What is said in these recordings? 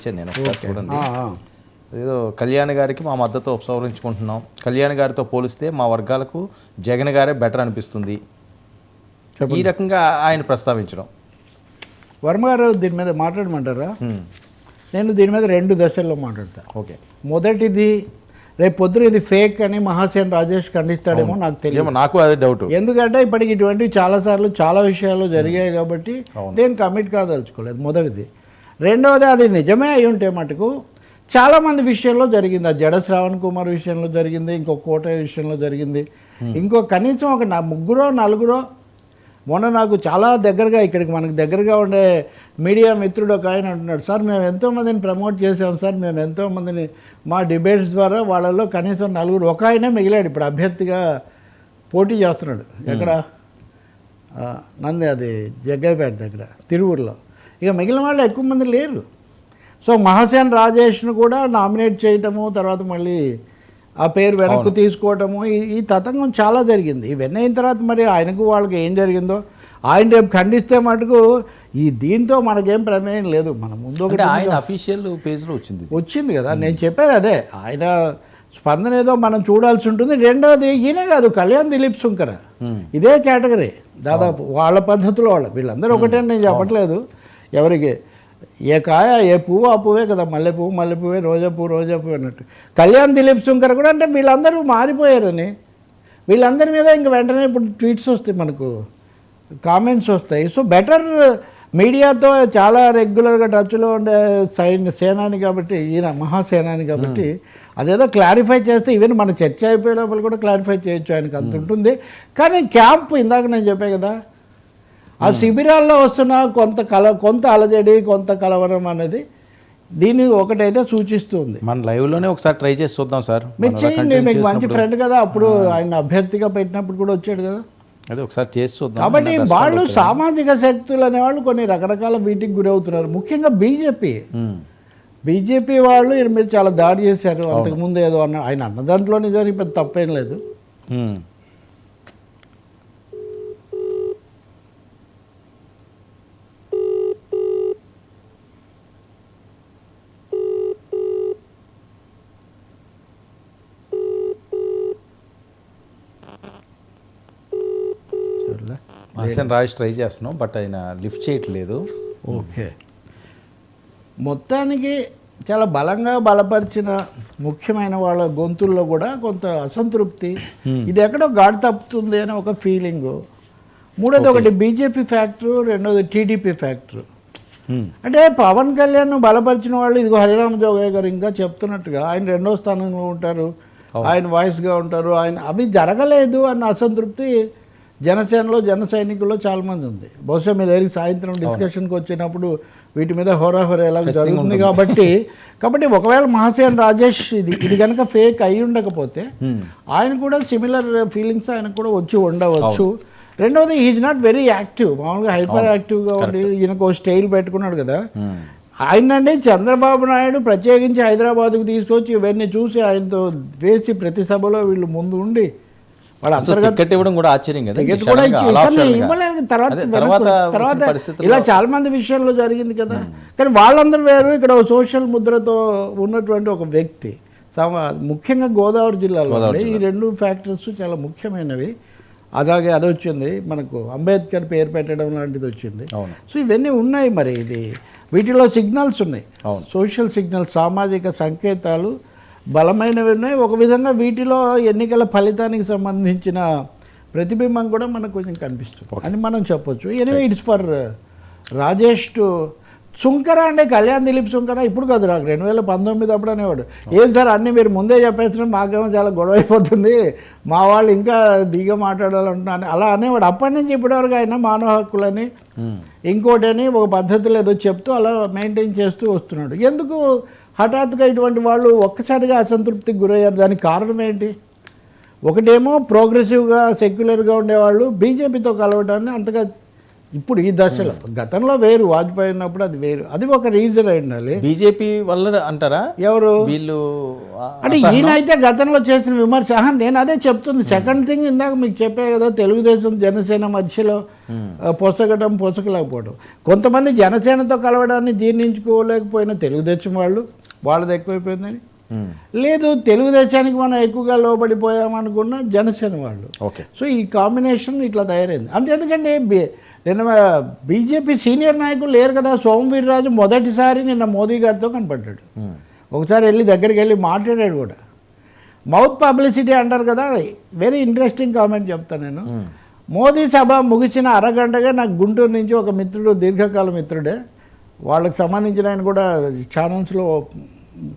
ఇచ్చాను నేను ఒకసారి చూడండి. ఏదో కళ్యాణ్ గారికి మా మద్దతు ఉపసంహరించుకుంటున్నాం. కళ్యాణ్ గారితో పోలిస్తే మా వర్గాలకు జగన్ గారే బెటర్ అనిపిస్తుంది. ఈ రకంగా ఆయన ప్రస్తావించడం. వర్మ గారు దీని మీద మాట్లాడమంటారా. నేను దీని మీద రెండు దశల్లో మాట్లాడతా. ఓకే. మొదటిది రేపు పొద్దున ఇది ఫేక్ అని మహాసేన్ రాజేష్ ఖండిస్తాడేమో నాకు తెలియదు. నాకు అదే డౌట్ ఎందుకంటే ఇప్పటికి ఇటువంటివి చాలాసార్లు చాలా విషయాలు జరిగాయి కాబట్టి నేను కమిట్ కాదలుచుకోలేదు. మొదటిది. రెండవది అది నిజమే అయి ఉంటే మటుకు చాలామంది విషయంలో జరిగింది. ఆ జడ శ్రావణ్ కుమార్ విషయంలో జరిగింది ఇంకో కోట విషయంలో జరిగింది. ఇంకో కనీసం ఒక నా ముగ్గురో నలుగురో మొన్న నాకు చాలా దగ్గరగా ఇక్కడికి మనకు దగ్గరగా ఉండే మీడియా మిత్రుడు ఒక ఆయన అంటున్నాడు సార్ మేము ఎంతోమందిని ప్రమోట్ చేసాం సార్ మేము ఎంతోమందిని మా డిబేట్స్ ద్వారా వాళ్ళలో కనీసం నలుగురు ఒక ఆయనే మిగిలాడు ఇప్పుడు అభ్యర్థిగా పోటీ చేస్తున్నాడు. ఎక్కడ? ఆ, నంది అది జగ్గైపేట దగ్గర తిరువురులో. ఇక మిగిలిన వాళ్ళు ఎక్కువ మంది లేరు. సో మహాసేన్ రాజేష్ను కూడా నామినేట్ చేయటము తర్వాత మళ్ళీ ఆ పేరు వెనక్కు తీసుకోవటము ఈ తతంగం చాలా జరిగింది. ఇవన్నీ అయిన తర్వాత మరి ఆయనకు వాళ్ళకి ఏం జరిగిందో ఆయన రేపు ఖండిస్తే మటుకు ఈ దీంతో మనకేం ప్రమేయం లేదు. మన ముందు ఆయన అఫీషియల్ పేజ్లో వచ్చింది. వచ్చింది కదా. నేను చెప్పేది అదే. ఆయన స్పందన ఏదో మనం చూడాల్సి ఉంటుంది. రెండోది ఈయనే కాదు కళ్యాణ్ దిలీప్ శుంకర. హ్మ్. ఇదే కేటగిరీ. దాదాపు వాళ్ళ పద్ధతిలో వాళ్ళ వీళ్ళందరూ ఒకటే నేను చెప్పట్లేదు. ఎవరికి? ఏ కాయ ఏ పువ్వు ఆ పువ్వే కదా మల్లె పువ్వు మల్లె పువ్వే రోజా పువ్వు రోజా పువ్వు అన్నట్టు. కళ్యాణ్ దిలీప్ శుంకర్ కూడా అంటే వీళ్ళందరూ మారిపోయారని. వీళ్ళందరి మీద ఇంక వెంటనే ఇప్పుడు ట్వీట్స్ వస్తాయి మనకు కామెంట్స్ వస్తాయి. సో బెటర్ మీడియాతో చాలా రెగ్యులర్గా టచ్లో ఉండే సైన్య సేనాని కాబట్టి ఈయన మహాసేనాని కాబట్టి అదేదో క్లారిఫై చేస్తే ఈవెన్ మన చర్చ అయిపోయే లోపల కూడా క్లారిఫై చేయొచ్చు ఆయనకు అంత ఉంటుంది. కానీ క్యాంప్ ఇందాక నేను చెప్పే కదా ఆ శిబిరాల్లో వస్తున్న కొంత కల కొంత అలజడి కొంత కలవరం అనేది దీన్ని ఒకటైతే సూచిస్తుంది. మన లైవ్లోనే ఒకసారి ట్రై చేసి చూద్దాం సార్. మీరు చేయండి మీకు మంచి ఫ్రెండ్ కదా అప్పుడు ఆయన అభ్యర్థిగా పెట్టినప్పుడు కూడా వచ్చాడు కదా. అదే ఒకసారి చేసి చూద్దాం. కాబట్టి వాళ్ళు. సామాజిక శక్తులు అనేవాళ్ళు కొన్ని రకరకాల వీటికి గురవుతున్నారు. ముఖ్యంగా బీజేపీ. బీజేపీ వాళ్ళు ఈయన మీద చాలా దాడి చేశారు. అంతకుముందు ఏదో అన్న ఆయన అన్న దాంట్లో నిజానికి పెద్ద తప్పేం లేదు. మహసేన్ రాజేష్ ట్రై చేస్తున్నాం బట్ ఆయన లిఫ్ట్ చేయట్లేదు. ఓకే. మొత్తానికి చాలా బలంగా బలపరిచిన ముఖ్యమైన వాళ్ళ గొంతుల్లో కూడా కొంత అసంతృప్తి. ఇది ఎక్కడో గాడి తప్పుతుంది అని ఒక ఫీలింగ్. మూడోది ఒకటి బీజేపీ ఫ్యాక్టరు రెండోది టీడీపీ ఫ్యాక్టరు. అంటే పవన్ కళ్యాణ్ బలపరిచిన వాళ్ళు ఇదిగో హరిరామ జోగయ్య గారు ఇంకా చెప్తున్నట్టుగా ఆయన రెండో స్థానంలో ఉంటారు. ఆయన వాయిస్గా ఉంటారు. ఆయన అవి జరగలేదు అన్న అసంతృప్తి జనసేనలో జన సైనికుల్లో చాలా మంది ఉంది. బహుశా మీ దగ్గరికి సాయంత్రం డిస్కషన్కి వచ్చినప్పుడు వీటి మీద హోరాహోర ఎలా జరుగుతుంది కాబట్టి కాబట్టి ఒకవేళ మహాసేన్ రాజేష్ ఇది ఇది కనుక ఫేక్ అయి ఉండకపోతే. ఆయన కూడా సిమిలర్ ఫీలింగ్స్ ఆయనకు కూడా వచ్చి ఉండవచ్చు. రెండవది ఈజ్ నాట్ వెరీ యాక్టివ్ మామూలుగా హైపర్ యాక్టివ్గా ఉండి ఈయనకు స్టైల్ పెట్టుకున్నాడు కదా. ఆయనండి చంద్రబాబు నాయుడు ప్రత్యేకించి హైదరాబాద్కు తీసుకొచ్చి ఇవన్నీ చూసి ఆయనతో వేసి ప్రతి సభలో వీళ్ళు ముందు ఉండి టికెట్ ఇవ్వడం కూడా ఆశ్చర్యం కదా. ఇవ్వలేదు తర్వాత తర్వాత ఇలా చాలా మంది విషయాల్లో జరిగింది కదా. కానీ వాళ్ళందరూ వేరు. ఇక్కడ సోషల్ ముద్రతో ఉన్నటువంటి ఒక వ్యక్తి ముఖ్యంగా గోదావరి జిల్లాలో ఈ రెండు ఫ్యాక్టర్స్ చాలా ముఖ్యమైనవి. అలాగే అది వచ్చింది. మనకు అంబేద్కర్ పేరు పెట్టడం లాంటిది వచ్చింది. సో ఇవన్నీ ఉన్నాయి మరి ఇది. వీటిలో సిగ్నల్స్ ఉన్నాయి. సోషల్ సిగ్నల్స్ సామాజిక సంకేతాలు బలమైనవి ఉన్నాయి ఒక విధంగా వీటిలో ఎన్నికల ఫలితానికి సంబంధించిన ప్రతిబింబం కూడా మనకు కొంచెం కనిపిస్తుంది. అని మనం చెప్పొచ్చు. Anyway it's for Rajesh to Sunkara అంటే కళ్యాణ్ దిలీప్ సుంకర ఇప్పుడు కాదు నాకు రెండు వేల పంతొమ్మిది అప్పుడు అనేవాడు. ఏం సార్ అన్నీ మీరు ముందే చెప్పేస్తున్నారు మాకేమో చాలా గొడవ అయిపోతుంది. మా వాళ్ళు ఇంకా దిగ మాట్లాడాలంటున్నాను అలా అనేవాడు. అప్పటి నుంచి ఇప్పటివరకు ఆయన మానవ హక్కులని హ్మ్. ఇంకోటని ఒక పద్ధతిలో ఏదో చెప్తూ అలా మెయింటైన్ చేస్తూ వస్తున్నాడు. ఎందుకు హఠాత్తుగా ఇటువంటి వాళ్ళు ఒక్కసారిగా అసంతృప్తికి గురయ్యారు. దానికి కారణం ఏంటి? ఒకటేమో ప్రోగ్రెసివ్గా సెక్యులర్గా ఉండేవాళ్ళు బీజేపీతో కలవడాన్ని అంతగా ఇప్పుడు ఈ దశలో గతంలో వేరు వాజ్పేయి ఉన్నప్పుడు అది వేరు. అది ఒక రీజన్ అయి ఉండాలి బీజేపీ వల్ల అంటారా? ఎవరు? వీళ్ళు అంటే ఈయన అయితే గతంలో చేసిన విమర్శ నేను అదే చెప్తుంది. సెకండ్ థింగ్ ఇందాక మీకు చెప్పే కదా తెలుగుదేశం జనసేన మధ్యలో పొసగడం పొసగలేకపోవడం కొంతమంది జనసేనతో కలవడాన్ని జీర్ణించుకోలేకపోయిన తెలుగుదేశం వాళ్ళు వాళ్ళది ఎక్కువైపోయిందని ఉమ్, లేదు తెలుగుదేశానికి మనం ఎక్కువగా లోబడిపోయామనుకున్న జనసేన వాళ్ళు. ఓకే. సో ఈ కాంబినేషన్ ఇట్లా తయారైంది. అంతేందుకంటే బి- నిన్న బీజేపీ సీనియర్ నాయకులు లేరు కదా సోమవీర్రాజు మొదటిసారి నిన్న మోదీ గారితో కనపడ్డాడు. ఉమ్, ఒకసారి వెళ్ళి దగ్గరికి వెళ్ళి మాట్లాడాడు కూడా. మౌత్ పబ్లిసిటీ అంటారు కదా వెరీ ఇంట్రెస్టింగ్ కామెంట్ చెప్తాను నేను. ఉమ్, మోదీ సభ ముగిసిన అరగంటగా నాకు గుంటూరు నుంచి ఒక మిత్రుడు దీర్ఘకాల మిత్రుడే వాళ్ళకి సంబంధించిన ఆయన కూడా ఛానల్స్లో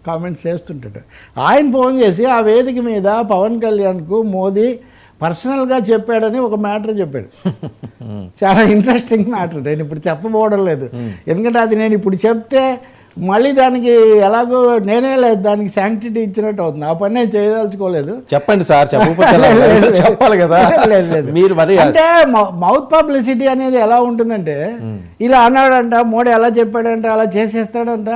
కామెంట్స్ చేస్తుంటాడు. ఆయన ఫోన్ చేసి ఆ వేదిక మీద పవన్ కళ్యాణ్కు మోదీ పర్సనల్గా చెప్పాడని ఒక మ్యాటర్ చెప్పాడు. చాలా ఇంట్రెస్టింగ్ మ్యాటర్. నేను ఇప్పుడు చెప్పబోవడం లేదు. ఎందుకంటే అది నేను ఇప్పుడు చెప్తే మళ్ళీ దానికి ఎలాగో నేనే లేదు దానికి శాంక్టిటీ ఇచ్చినట్టు అవుతుంది. ఆ పని నేను చేయదలుచుకోలేదు. చెప్పండి సార్. చెప్పాలి కదా. మీరు మరి అంటే మౌత్ పబ్లిసిటీ అనేది ఎలా ఉంటుందంటే ఇలా అన్నాడంట మోడీ ఎలా చెప్పాడంట అలా చేసేస్తాడంట.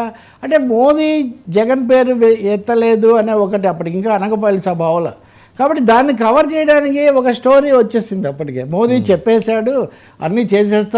అంటే మోదీ జగన్ పేరు ఎత్తలేదు అనే ఒకటి అప్పటికి ఇంకా అనగపల్లి సభావలో కాబట్టి దాన్ని కవర్ చేయడానికి ఒక స్టోరీ వచ్చేసింది అప్పటికే. మోదీ చెప్పేశాడు అన్నీ చేసేస్తా